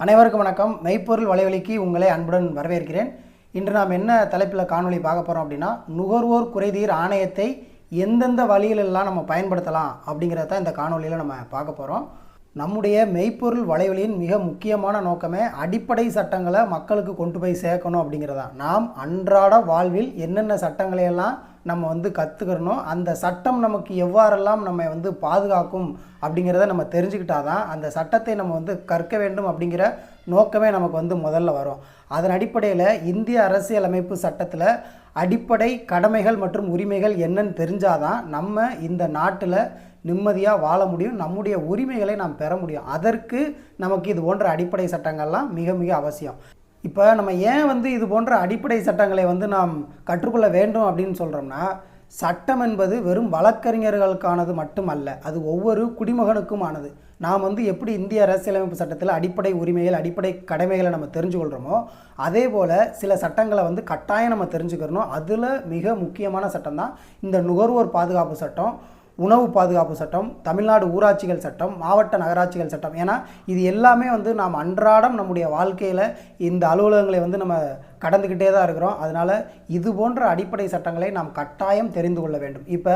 அனைவருக்கும் வணக்கம். மெய்ப்பொருள் வலைவலிக்கு உங்களை அன்புடன் வரவேற்கிறேன். இன்று நாம் என்ன தலைப்பில் காணொளி பார்க்க போகிறோம் அப்படின்னா நுகர்வோர் குறைதீர் ஆணையத்தை எந்தெந்த வழிகளெல்லாம் நம்ம பயன்படுத்தலாம் அப்படிங்கிறத தான் இந்த காணொலியில் நம்ம பார்க்க போகிறோம் நம்முடைய மெய்ப்பொருள் வலைவலியின் மிக முக்கியமான நோக்கமே அடிப்படை சட்டங்களை மக்களுக்கு கொண்டு போய் சேர்க்கணும் அப்படிங்கிறதா நாம் அன்றாட வாழ்வில் என்னென்ன சட்டங்களை எல்லாம் நம்ம வந்து கற்றுக்கிறணும் அந்த சட்டம் நமக்கு எவ்வாறெல்லாம் நம்ம வந்து பாதுகாக்கும் அப்படிங்கிறத நம்ம தெரிஞ்சுக்கிட்டாதான் அந்த சட்டத்தை நம்ம வந்து கற்க வேண்டும் அப்படிங்கிற நோக்கமே நமக்கு வந்து முதல்ல வரும். அதன் அடிப்படையில் இந்திய அரசியலமைப்பு சட்டத்தில் அடிப்படை கடமைகள் மற்றும் உரிமைகள் என்னன்னு தெரிஞ்சாதான் நம்ம இந்த நாட்டில் நிம்மதியாக வாழ முடியும். நம்முடைய உரிமைகளை நாம் பெற முடியும். அதற்கு நமக்கு இது போன்ற அடிப்படை சட்டங்கள்லாம் மிக மிக அவசியம். இப்போ நம்ம ஏன் வந்து இது போன்ற அடிப்படை சட்டங்களை வந்து நாம் கற்றுக்கொள்ள வேண்டும் அப்படின்னு சொல்கிறோம்னா சட்டம் என்பது வெறும் வழக்கறிஞர்களுக்கானது மட்டுமல்ல அது ஒவ்வொரு குடிமகனுக்குமானது. நாம் வந்து எப்படி இந்திய அரசியலமைப்பு சட்டத்தில் அடிப்படை உரிமைகள் அடிப்படை கடமைகளை நம்ம தெரிஞ்சுக்கொள்கிறோமோ அதே போல் சில சட்டங்களை வந்து கட்டாயம் நம்ம தெரிஞ்சுக்கிறணும். அதில் மிக முக்கியமான சட்டம் தான் இந்த நுகர்வோர் பாதுகாப்பு சட்டம். உணவு பாதுகாப்பு சட்டம் தமிழ்நாடு ஊராட்சிகள் சட்டம் மாவட்ட நகராட்சிகள் சட்டம். ஏன்னா இது எல்லாமே வந்து நாம் அன்றாடம் நம்முடைய வாழ்க்கையில் இந்த அலுவலகங்களை வந்து நம்ம கடந்துக்கிட்டே தான் இருக்கிறோம். அதனால் இது போன்ற அடிப்படை சட்டங்களை நாம் கட்டாயம் தெரிந்து கொள்ள வேண்டும். இப்போ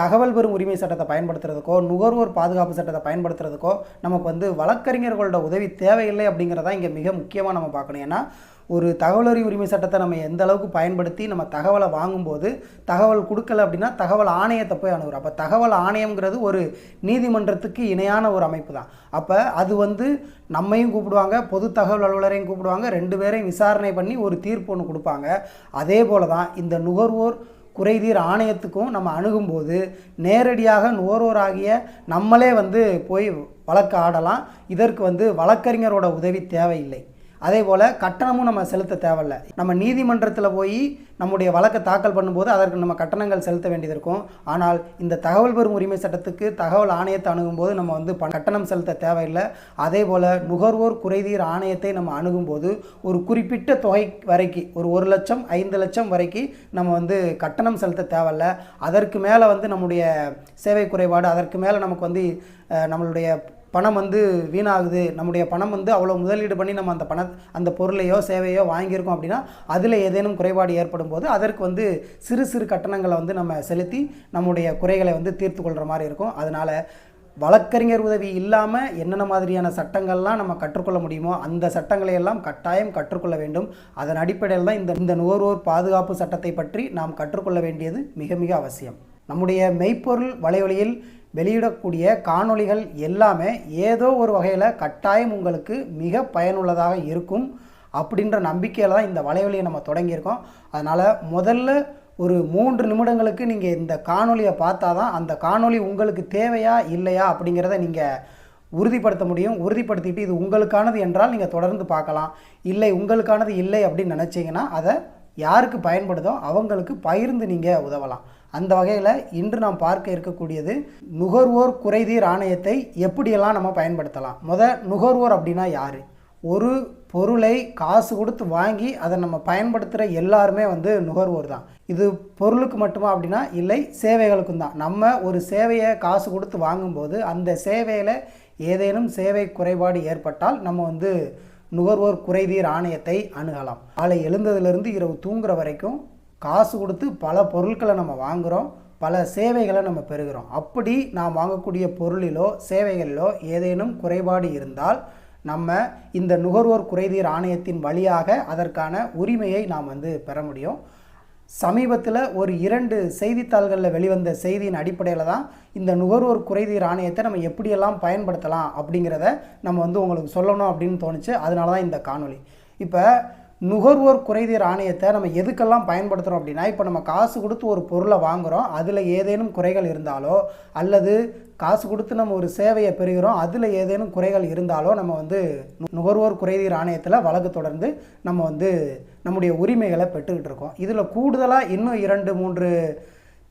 தகவல் பெறும் உரிமை சட்டத்தை பயன்படுத்துறதுக்கோ நுகர்வோர் பாதுகாப்பு சட்டத்தை பயன்படுத்துறதுக்கோ நமக்கு வந்து வழக்கறிஞர்களோட உதவி தேவையில்லை அப்படிங்கிறதான் இங்கே மிக முக்கியமாக நம்ம பார்க்கணும். ஏன்னா ஒரு தகவலறி உரிமை சட்டத்தை நம்ம எந்த அளவுக்கு பயன்படுத்தி நம்ம தகவலை வாங்கும்போது தகவல் கொடுக்கல அப்படின்னா தகவல் ஆணையத்தை போய் அணுகிறோம். அப்போ தகவல் ஆணையம்ங்கிறது ஒரு நீதிமன்றத்துக்கு இணையான ஒரு அமைப்பு தான். அப்போ அது வந்து நம்மையும் கூப்பிடுவாங்க பொது தகவல் அலுவலரையும் கூப்பிடுவாங்க ரெண்டு பேரையும் விசாரணை பண்ணி ஒரு தீர்ப்பு ஒன்று கொடுப்பாங்க. அதே போல தான் இந்த நுகர்வோர் குறைதீர் ஆணையத்துக்கும் நம்ம அணுகும்போது நேரடியாக நுகர்வோராகிய நம்மளே வந்து போய் வழக்கு ஆடலாம். இதற்கு வந்து வழக்கறிஞரோட உதவி தேவையில்லை. அதே போல் கட்டணமும் நம்ம செலுத்த தேவையில்ல. நம்ம நீதிமன்றத்தில் போய் நம்முடைய வழக்கை தாக்கல் பண்ணும்போது அதற்கு நம்ம கட்டணங்கள் செலுத்த வேண்டியது இருக்கும். ஆனால் இந்த தகவல் பெறும் உரிமை சட்டத்துக்கு தகவல் ஆணையத்தை அணுகும்போது நம்ம வந்து ப கட்டணம் செலுத்த தேவையில்லை. அதே போல் நுகர்வோர் குறைதீர் ஆணையத்தை நம்ம அணுகும்போது ஒரு குறிப்பிட்ட தொகை வரைக்கும் ஒரு ஒரு லட்சம் ஐந்து லட்சம் வரைக்கும் நம்ம வந்து கட்டணம் செலுத்த தேவையில்ல. அதற்கு மேலே வந்து நம்முடைய சேவை குறைபாடு அதற்கு மேலே நமக்கு வந்து நம்மளுடைய பணம் வந்து வீணாகுது. நம்முடைய பணம் வந்து அவ்வளோ முதலீடு பண்ணி நம்ம அந்த பண அந்த பொருளையோ சேவையோ வாங்கியிருக்கோம் அப்படின்னா அதில் ஏதேனும் குறைபாடு ஏற்படும் போது அதற்கு வந்து சிறு சிறு கட்டணங்களை வந்து நம்ம செலுத்தி நம்முடைய குறைகளை வந்து தீர்த்து கொள்கிற மாதிரி இருக்கும். அதனால் வழக்கறிஞர் உதவி இல்லாமல் என்னென்ன மாதிரியான சட்டங்கள்லாம் நம்ம கற்றுக்கொள்ள முடியுமோ அந்த சட்டங்களை எல்லாம் கட்டாயம் கற்றுக்கொள்ள வேண்டும். அதன் அடிப்படையில் தான் இந்த இந்த நுகர்வோர் பாதுகாப்பு சட்டத்தை பற்றி நாம் கற்றுக்கொள்ள வேண்டியது மிக மிக அவசியம். நம்முடைய மெய்ப்பொருள் வலைவலியில் வெளியிடக்கூடிய காணொளிகள் எல்லாமே ஏதோ ஒரு வகையில் கட்டாயம் உங்களுக்கு மிக பயனுள்ளதாக இருக்கும் அப்படின்ற நம்பிக்கையில் தான் இந்த வலைவலியை நம்ம தொடங்கியிருக்கோம். அதனால் முதல்ல ஒரு மூன்று நிமிடங்களுக்கு நீங்கள் இந்த காணொலியை பார்த்தா தான் அந்த காணொளி உங்களுக்கு தேவையா இல்லையா அப்படிங்கிறத நீங்கள் உறுதிப்படுத்த முடியும். உறுதிப்படுத்திட்டு இது உங்களுக்கானது என்றால் நீங்கள் தொடர்ந்து பார்க்கலாம். இல்லை உங்களுக்கானது இல்லை அப்படின்னு நினச்சிங்கன்னா அதை யாருக்கு பயன்படுதோ அவங்களுக்கு பகிர்ந்து நீங்கள் உதவலாம். அந்த வகையில் இன்று நாம் பார்க்க இருக்கக்கூடியது நுகர்வோர் குறைதீர் ஆணையத்தை எப்படியெல்லாம் நம்ம பயன்படுத்தலாம்? முத நுகர்வோர் அப்படின்னா யார்? ஒரு பொருளை காசு கொடுத்து வாங்கி அதை நம்ம பயன்படுத்துகிற எல்லாருமே வந்து நுகர்வோர் தான். இது பொருளுக்கு மட்டுமா அப்படின்னா இல்லை சேவைகளுக்கும் தான். நம்ம ஒரு சேவையை காசு கொடுத்து வாங்கும்போது அந்த சேவையில் ஏதேனும் சேவை குறைபாடு ஏற்பட்டால் நம்ம வந்து நுகர்வோர் குறைதீர் ஆணையத்தை அணுகலாம். காலை எழுந்ததுலேருந்து இரவு தூங்குற வரைக்கும் காசு கொடுத்து பல பொருட்களை நம்ம வாங்குகிறோம் பல சேவைகளை நம்ம பெறுகிறோம். அப்படி நாம் வாங்கக்கூடிய பொருளிலோ சேவைகளிலோ ஏதேனும் குறைபாடு இருந்தால் நம்ம இந்த நுகர்வோர் குறைதீர் ஆணையத்தின் வழியாக அதற்கான உரிமையை நாம் வந்து பெற முடியும். சமீபத்தில் ஒரு இரண்டு செய்தித்தாள்களில் வெளிவந்த செய்தியின் அடிப்படையில் தான் இந்த நுகர்வோர் குறைதீர் ஆணையத்தை நம்ம எப்படியெல்லாம் பயன்படுத்தலாம் அப்படிங்கிறத நம்ம வந்து உங்களுக்கு சொல்லணும் அப்படின்னு தோணுச்சு. அதனால தான் இந்த காணொளி. இப்போ நுகர்வோர் குறைதீர் ஆணையத்தை நம்ம எதுக்கெல்லாம் பயன்படுத்துகிறோம் அப்படின்னா இப்போ நம்ம காசு கொடுத்து ஒரு பொருளை வாங்குகிறோம் அதில் ஏதேனும் குறைகள் இருந்தாலோ அல்லது காசு கொடுத்து நம்ம ஒரு சேவையை பெறுகிறோம் அதில் ஏதேனும் குறைகள் இருந்தாலோ நம்ம வந்து நு- நுகர்வோர் குறைதீர் ஆணையத்தில் வழக்கு தொடர்ந்து நம்ம வந்து நம்முடைய உரிமைகளை பெற்றுக்கிட்டு இருக்கோம். இதில் கூடுதலாக இன்னும் இரண்டு மூன்று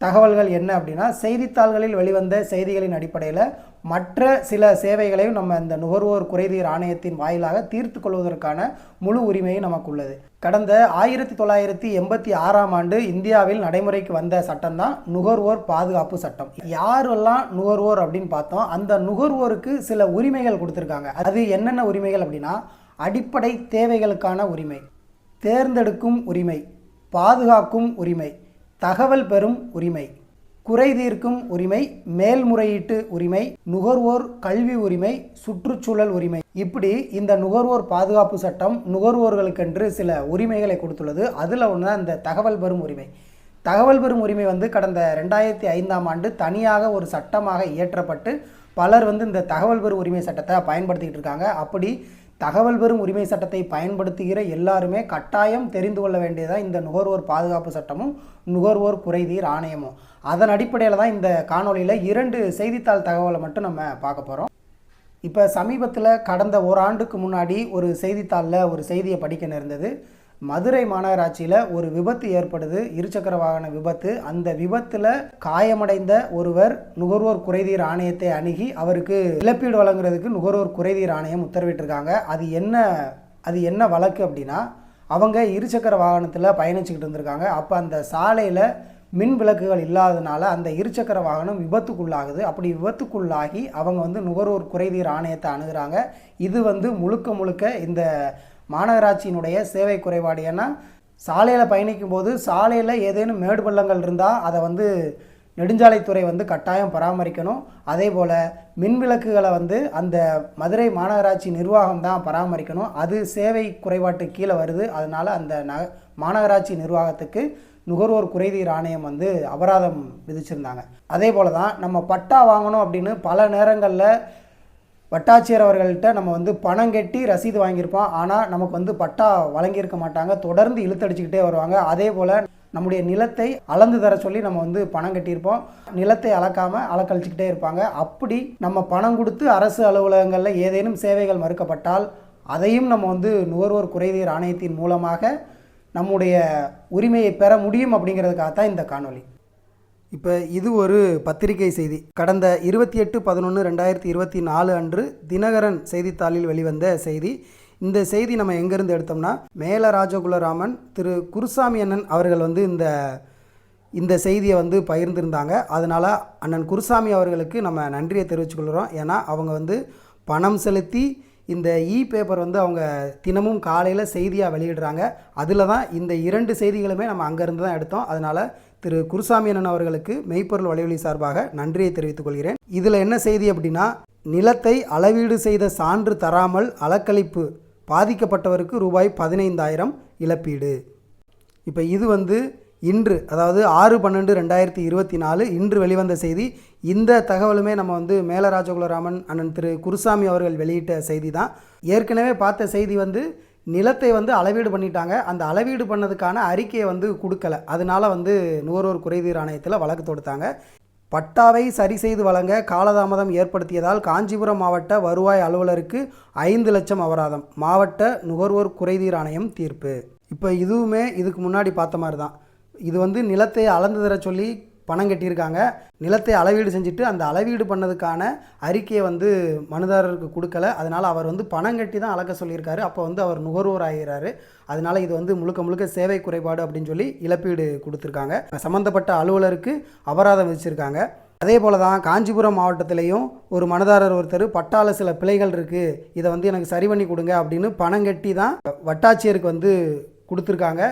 தகவல்கள் என்ன அப்படின்னா செய்தித்தாள்களில் வெளிவந்த செய்திகளின் அடிப்படையில் மற்ற சில சேவைகளையும் நம்ம இந்த நுகர்வோர் குறைதீர் ஆணையத்தின் வாயிலாக தீர்த்து கொள்வதற்கான முழு உரிமையும் நமக்கு உள்ளது கடந்த ஆயிரத்தி தொள்ளாயிரத்தி எண்பத்தி ஆறாம் ஆண்டு இந்தியாவில் நடைமுறைக்கு வந்த சட்டம் தான் நுகர்வோர் பாதுகாப்பு சட்டம். யாரெல்லாம் நுகர்வோர் அப்படின்னு பார்த்தோம் அந்த நுகர்வோருக்கு சில உரிமைகள் கொடுத்துருக்காங்க. அது என்னென்ன உரிமைகள் அப்படின்னா அடிப்படை தேவைகளுக்கான உரிமை தேர்ந்தெடுக்கும் உரிமை பாதுகாக்கும் உரிமை தகவல் பெறும் உரிமை குறை தீர்க்கும் உரிமை மேல்முறையீட்டு உரிமை நுகர்வோர் கல்வி உரிமை சுற்றுச்சூழல் உரிமை. இப்படி இந்த நுகர்வோர் பாதுகாப்பு சட்டம் நுகர்வோர்களுக்கென்று சில உரிமைகளை கொடுத்துள்ளது. அதில் ஒன்று தான் இந்த தகவல் பெறும் உரிமை. தகவல் பெறும் உரிமை வந்து கடந்த ரெண்டாயிரத்தி ஐந்தாம் ஆண்டு தனியாக ஒரு சட்டமாக இயற்றப்பட்டு பலர் வந்து இந்த தகவல் பெறும் உரிமை சட்டத்தை பயன்படுத்திக்கிட்டு இருக்காங்க. அப்படி தகவல் பெறும் உரிமை சட்டத்தை பயன்படுத்துகிற எல்லாருமே கட்டாயம் தெரிந்து கொள்ள வேண்டியதாக இந்த நுகர்வோர் பாதுகாப்பு சட்டமும் நுகர்வோர் குறைதீர் ஆணையமும். அதன் அடிப்படையில் தான் இந்த காணொளியில் இரண்டு செய்தித்தாள் தகவலை மட்டும் நம்ம பார்க்க போகிறோம் இப்போ சமீபத்தில் கடந்த ஓராண்டுக்கு முன்னாடி ஒரு செய்தித்தாளில் ஒரு செய்தியை படிக்க நேர்ந்தது. மதுரை மாநகராட்சியில் ஒரு விபத்து ஏற்படுது. இருசக்கர வாகன விபத்து. அந்த விபத்தில் காயமடைந்த ஒருவர் நுகர்வோர் குறைதீர் ஆணையத்தை அணுகி அவருக்கு இழப்பீடு வழங்குறதுக்கு நுகர்வோர் குறைதீர் ஆணையம் உத்தரவிட்டிருக்காங்க. அது என்ன அது என்ன வழக்கு அப்படின்னா அவங்க இருசக்கர வாகனத்தில் பயணிச்சுக்கிட்டு இருந்திருக்காங்க. அப்போ அந்த சாலையில் மின் விளக்குகள் இல்லாததுனால அந்த இருசக்கர வாகனம் விபத்துக்குள்ளாகுது. அப்படி விபத்துக்குள்ளாகி அவங்க வந்து நுகர்வோர் குறைதீர் ஆணையத்தை அணுகிறாங்க. இது வந்து முழுக்க முழுக்க இந்த மாநகராட்சியினுடைய சேவை குறைபாடு. ஏன்னா சாலையில் பயணிக்கும் போது சாலையில் ஏதேனும் மேடு பள்ளங்கள் இருந்தால் அதை வந்து நெடுஞ்சாலைத்துறை வந்து கட்டாயம் பராமரிக்கணும். அதே போல் மின் விளக்குகளை வந்து அந்த மதுரை மாநகராட்சி நிர்வாகம் தான் பராமரிக்கணும். அது சேவை குறைபாட்டு கீழே வருது. அதனால் அந்த ந மாநகராட்சி நிர்வாகத்துக்கு நுகர்வோர் குறைதீர் ஆணையம் வந்து அபராதம் விதிச்சிருந்தாங்க. அதே போல் தான் நம்ம பட்டா வாங்கணும் அப்படின்னு பல நேரங்களில் வட்டாட்சியர் அவர்கள்ட்ட நம்ம வந்து பணம் கட்டி ரசீது வாங்கியிருப்போம். ஆனால் நமக்கு வந்து பட்டா வழங்கியிருக்க மாட்டாங்க. தொடர்ந்து இழுத்தடிச்சுக்கிட்டே வருவாங்க. அதே போல் நம்முடைய நிலத்தை அளந்து தர சொல்லி நம்ம வந்து பணம் கட்டியிருப்போம். நிலத்தை அளக்காமல் அளக்கழிச்சிக்கிட்டே இருப்பாங்க. அப்படி நம்ம பணம் கொடுத்து அரசு அலுவலகங்களில் ஏதேனும் சேவைகள் மறுக்கப்பட்டால் அதையும் நம்ம வந்து நுகர்வோர் குறைதீர் ஆணையத்தின் மூலமாக நம்முடைய உரிமையை பெற முடியும் அப்படிங்கிறதுக்காக தான் இந்த காணொலி இப்போ இது ஒரு பத்திரிகை செய்தி. கடந்த இருபத்தி எட்டு பதினொன்று ரெண்டாயிரத்தி இருபத்தி நாலு அன்று தினகரன் செய்தித்தாளில் வெளிவந்த செய்தி. இந்த செய்தி நம்ம எங்கேருந்து எடுத்தோம்னா மேல ராஜகுலராமன் திரு குருசாமி அண்ணன் அவர்கள் வந்து இந்த இந்த செய்தியை வந்து பகிர்ந்திருந்தாங்க. அதனால் அண்ணன் குருசாமி அவர்களுக்கு நம்ம நன்றியை தெரிவிச்சுக்கொள்கிறோம். ஏன்னா அவங்க வந்து பணம் செலுத்தி இந்த இ பேப்பர் வந்து அவங்க தினமும் காலையில் செய்தியாக வெளியிடுறாங்க. அதில் தான் இந்த இரண்டு செய்திகளுமே நம்ம அங்கேருந்து தான் எடுத்தோம். அதனால் திரு குருசாமி அண்ணன் அவர்களுக்கு மெய்ப்பொருள் வலைவலி சார்பாக நன்றியை தெரிவித்துக் கொள்கிறேன். இதில் என்ன செய்தி அப்படின்னா நிலத்தை அளவீடு செய்த சான்று தராமல் அலக்கழிப்பு பாதிக்கப்பட்டவருக்கு ரூபாய் பதினைந்தாயிரம் இழப்பீடு. இப்போ இது வந்து இன்று அதாவது ஆறு பன்னெண்டு ரெண்டாயிரத்தி இருபத்தி நாலு இன்று வெளிவந்த செய்தி. இந்த தகவலுமே நம்ம வந்து மேலராஜகுலராமன் அண்ணன் திரு குருசாமி அவர்கள் வெளியிட்ட செய்தி தான். ஏற்கனவே பார்த்த செய்தி வந்து நிலத்தை வந்து அளவீடு பண்ணிட்டாங்க. அந்த அளவீடு பண்ணதுக்கான அறிக்கையை வந்து கொடுக்கல. அதனால வந்து நுகர்வோர் குறைதீர் ஆணையத்தில் வழக்கு தொடுத்தாங்க. பட்டாவை சரி செய்து வழங்க காலதாமதம் ஏற்படுத்தியதால் காஞ்சிபுரம் மாவட்ட வருவாய் அலுவலருக்கு ஐந்து லட்சம் அபராதம். மாவட்ட நுகர்வோர் குறைதீர் ஆணையம் தீர்ப்பு. இப்போ இதுவுமே இதுக்கு முன்னாடி பார்த்த மாதிரி தான் இது வந்து நிலத்தை அளந்து தர சொல்லி பணம் கட்டியிருக்காங்க. நிலத்தை அளவீடு செஞ்சுட்டு அந்த அளவீடு பண்ணதுக்கான அறிக்கையை வந்து மனுதாரருக்கு கொடுக்கல. அதனால் அவர் வந்து பணம் கட்டி தான் அளக்க சொல்லியிருக்காரு. அப்போ வந்து அவர் நுகர்வோர் ஆகிறாரு அதனால் இது வந்து முழுக்க முழுக்க சேவை குறைபாடு அப்படின்னு சொல்லி இழப்பீடு கொடுத்துருக்காங்க. சம்மந்தப்பட்ட அலுவலருக்கு அபராதம் விதிச்சிருக்காங்க. அதே போல் தான் காஞ்சிபுரம் மாவட்டத்திலையும் ஒரு மனதாரர் ஒருத்தர் பட்டால சில பிழைகள் இருக்குது இதை வந்து எனக்கு சரி பண்ணி கொடுங்க அப்படின்னு பணம் கட்டி தான் வட்டாட்சியருக்கு வந்து கொடுத்துருக்காங்க.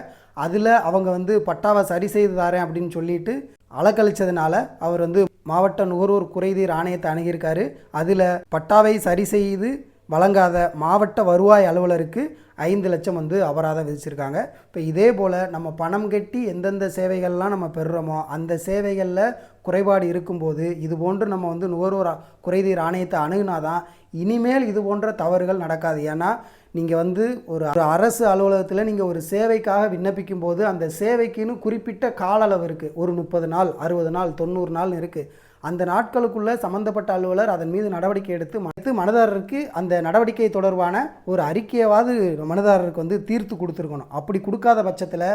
அதில் அவங்க வந்து பட்டாவை சரி செய்து தரேன் அப்படின்னு சொல்லிட்டு அலக்கழிச்சதுனால அவர் வந்து மாவட்ட நுகர்வோர் குறைதீர் ஆணையத்தை அணுகியிருக்காரு. அதில் பட்டாவை சரி செய்து வழங்காத மாவட்ட வருவாய் அலுவலருக்கு ஐந்து லட்சம் வந்து அபராதம் விதிச்சிருக்காங்க. இப்போ இதே போல் நம்ம பணம் கட்டி எந்தெந்த சேவைகள்லாம் நம்ம பெறுறோமோ அந்த சேவைகளில் குறைபாடு இருக்கும்போது இது போன்று நம்ம வந்து நுகர்வோர் குறைதீர் ஆணையத்தை அணுகுனாதான் இனிமேல் இது போன்ற தவறுகள் நடக்காது. ஏன்னா நீங்கள் வந்து ஒரு அரசு அலுவலகத்தில் நீங்கள் ஒரு சேவைக்காக விண்ணப்பிக்கும் போது அந்த சேவைக்குன்னு குறிப்பிட்ட கால அளவு இருக்குது ஒரு முப்பது நாள் அறுபது நாள் தொண்ணூறு நாள்னு இருக்குது அந்த நாட்களுக்குள்ளே சம்மந்தப்பட்ட அலுவலர் அதன் மீது நடவடிக்கை எடுத்து மனத்து மனதாரருக்கு அந்த நடவடிக்கை தொடர்பான ஒரு அறிக்கையாவது மனதாரருக்கு வந்து தீர்த்து கொடுத்துருக்கணும். அப்படி கொடுக்காத பட்சத்தில்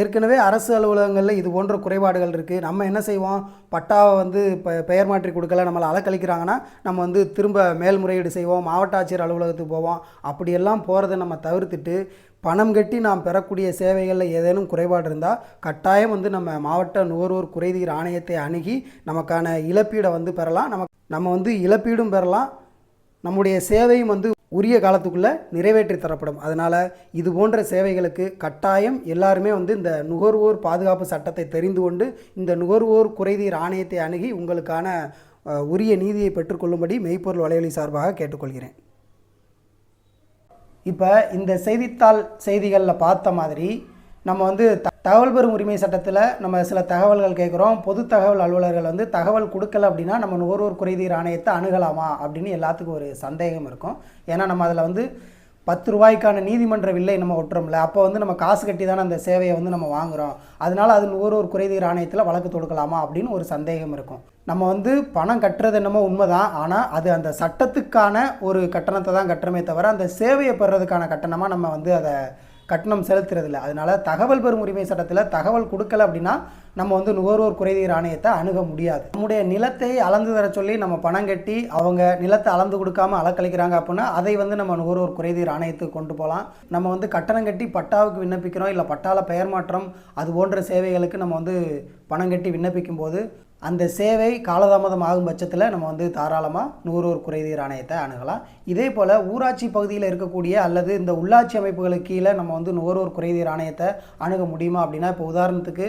ஏற்கனவே அரசு அலுவலகங்களில் இது போன்ற குறைபாடுகள் இருக்குது நம்ம என்ன செய்வோம்? பட்டாவை வந்து இப்போ பெயர் மாற்றி கொடுக்கல நம்மளை அலக்கழிக்கிறாங்கன்னா நம்ம வந்து திரும்ப மேல்முறையீடு செய்வோம் மாவட்ட ஆட்சியர் அலுவலகத்துக்கு போவோம். அப்படியெல்லாம் போகிறத நம்ம தவிர்த்துட்டு பணம் கட்டி நாம் பெறக்கூடிய சேவைகளில் ஏதேனும் குறைபாடு இருந்தால் கட்டாயம் வந்து நம்ம மாவட்ட நுகர்வோர் குறைதீர் ஆணையத்தை அணுகி நமக்கான இழப்பீடை வந்து பெறலாம். நம்ம நம்ம வந்து இழப்பீடும் பெறலாம். நம்முடைய சேவையும் வந்து உரிய காலத்துக்குள்ளே நிறைவேற்றி தரப்படும். அதனால் இது போன்ற சேவைகளுக்கு கட்டாயம் எல்லாருமே வந்து இந்த நுகர்வோர் பாதுகாப்பு சட்டத்தை தெரிந்து கொண்டு இந்த நுகர்வோர் குறைதீர் ஆணையத்தை அணுகி உங்களுக்கான உரிய நீதியை பெற்றுக்கொள்ளும்படி மெய்ப்பொருள் வலையொலி சார்பாக கேட்டுக்கொள்கிறேன். இப்போ இந்த செய்தித்தாள் செய்திகளில் பார்த்த மாதிரி நம்ம வந்து த- தகவல் பெறும் உரிமை சட்டத்தில் நம்ம சில தகவல்கள் கேட்குறோம் பொது தகவல் அலுவலர்கள் வந்து தகவல் கொடுக்கல அப்படின்னா நம்ம நுகர்வோர் குறைதீர் ஆணையத்தை அணுகலாமா அப்படின்னு எல்லாத்துக்கும் ஒரு சந்தேகம் இருக்கும். ஏன்னா நம்ம அதில் வந்து பத்து ரூபாய்க்கான நீதிமன்ற வில்லை நம்ம ஒட்டுறோம்ல. அப்போ வந்து நம்ம காசு கட்டி தானே அந்த சேவையை வந்து நம்ம வாங்குறோம். அதனால் அது நுகர்வோர் குறைதீர் ஆணையத்தில் வழக்கு தொடுக்கலாமா அப்படின்னு ஒரு சந்தேகம் இருக்கும். நம்ம வந்து பணம் கட்டுறது என்னமோ உண்மைதான். ஆனால் அது அந்த சட்டத்துக்கான ஒரு கட்டணத்தை தான் கட்டுறமே தவிர அந்த சேவையை பெறுறதுக்கான கட்டணமாக நம்ம வந்து அதை கட்டணம் செலுத்துறதில்ல. அதனால் தகவல் பெறும் உரிமை சட்டத்தில் தகவல் கொடுக்கல அப்படின்னா நம்ம வந்து நுகர்வோர் குறைதீர் ஆணையத்தை அணுக முடியாது. நம்முடைய நிலத்தை அளந்து தர சொல்லி நம்ம பணம் கட்டி அவங்க நிலத்தை அளந்து கொடுக்காம அளக்களிக்கிறாங்க அப்படின்னா அதை வந்து நம்ம நுகர்வோர் குறைதீர் ஆணையத்துக்கு கொண்டு போகலாம். நம்ம வந்து கட்டணம் கட்டி பட்டாவுக்கு விண்ணப்பிக்கிறோம் இல்லை பட்டால பெயர் மாற்றம் அது போன்ற சேவைகளுக்கு நம்ம வந்து பணம் கட்டி விண்ணப்பிக்கும் போது அந்த சேவை காலதாமதம் ஆகும் பட்சத்தில் நம்ம வந்து தாராளமாக நுகர்வோர் குறைதீர் ஆணையத்தை அணுகலாம். இதே போல் ஊராட்சி பகுதியில் இருக்கக்கூடிய அல்லது இந்த உள்ளாட்சி அமைப்புகளுக்கு கீழே நம்ம வந்து நுகர்வோர் குறைதீர் ஆணையத்தை அணுக முடியுமா அப்படின்னா இப்போ உதாரணத்துக்கு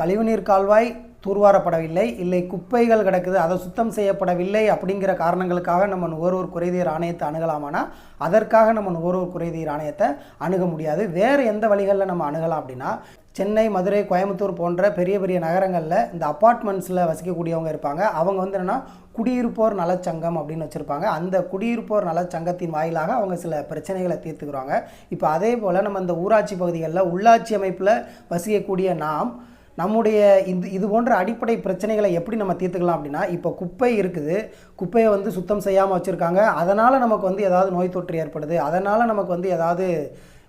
கழிவுநீர் கால்வாய் தூர்வாரப்படவில்லை. இல்லை குப்பைகள் கிடக்குது அதை சுத்தம் செய்யப்படவில்லை அப்படிங்கிற காரணங்களுக்காக நம்ம நுகர்வோர் குறைதீர் ஆணையத்தை அணுகலாமானா அதற்காக நம்ம நுகர்வோர் குறைதீர் ஆணையத்தை அணுக முடியாது. வேறு எந்த வழிகளில் நம்ம அணுகலாம் அப்படின்னா சென்னை மதுரை கோயம்புத்தூர் போன்ற பெரிய பெரிய நகரங்களில் இந்த அப்பார்ட்மெண்ட்ஸில் வசிக்கக்கூடியவங்க இருப்பாங்க. அவங்க வந்து என்னென்னா குடியிருப்போர் நலச்சங்கம் அப்படின்னு வச்சுருப்பாங்க. அந்த குடியிருப்போர் நலச்சங்கத்தின் வாயிலாக அவங்க சில பிரச்சனைகளை தீர்த்துக்கிறாங்க இப்போ அதே போல் நம்ம இந்த ஊராட்சி பகுதிகளில் உள்ளாட்சி அமைப்பில் வசிக்கக்கூடிய நாம் நம்முடைய இது இது போன்ற அடிப்படை பிரச்சனைகளை எப்படி நம்ம தீர்த்துக்கலாம் அப்படின்னா இப்போ குப்பை இருக்குது. குப்பையை வந்து சுத்தம் செய்யாமல் வச்சுருக்காங்க. அதனால் நமக்கு வந்து ஏதாவது நோய் தொற்று ஏற்படுது. அதனால் நமக்கு வந்து ஏதாவது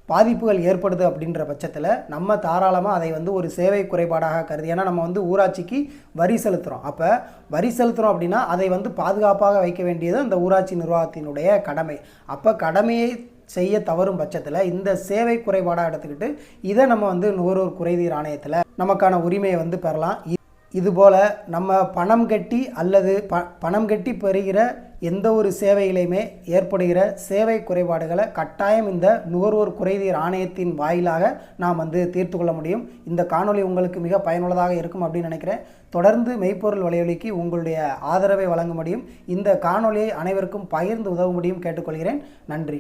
பாதிப்புகள் ஏற்படுது அப்படின்ற பட்சத்தில் நம்ம தாராளமாக அதை வந்து ஒரு சேவை குறைபாடாக கருது ஏன்னா நம்ம வந்து ஊராட்சிக்கு வரி செலுத்துகிறோம் அப்போ வரி செலுத்துகிறோம் அப்படின்னா அதை வந்து பாதுகாப்பாக வைக்க வேண்டியது அந்த ஊராட்சி நிர்வாகத்தினுடைய கடமை. அப்போ கடமையை செய்ய தவறும் பட்சத்தில் இந்த சேவை குறைபாடாக எடுத்துக்கிட்டு இதை நம்ம வந்து நுகர்வோர் குறைதீர் ஆணையத்தில் நமக்கான உரிமையை வந்து பெறலாம். இதுபோல் நம்ம பணம் கட்டி அல்லது ப பணம் கட்டி பெறுகிற எந்த ஒரு சேவையிலையுமே ஏற்படுகிற சேவை குறைபாடுகளை கட்டாயம் இந்த நுகர்வோர் குறைதீர் ஆணையத்தின் வாயிலாக நாம் வந்து தீர்த்து கொள்ள முடியும். இந்த காணொளி உங்களுக்கு மிக பயனுள்ளதாக இருக்கும் அப்படின்னு நினைக்கிறேன். தொடர்ந்து மெய்ப்பொருள் வலையொலிக்கு உங்களுடைய ஆதரவை வழங்க முடியும். இந்த காணொலியை அனைவருக்கும் பகிர்ந்து உதவ முடியும் கேட்டுக்கொள்கிறேன். நன்றி.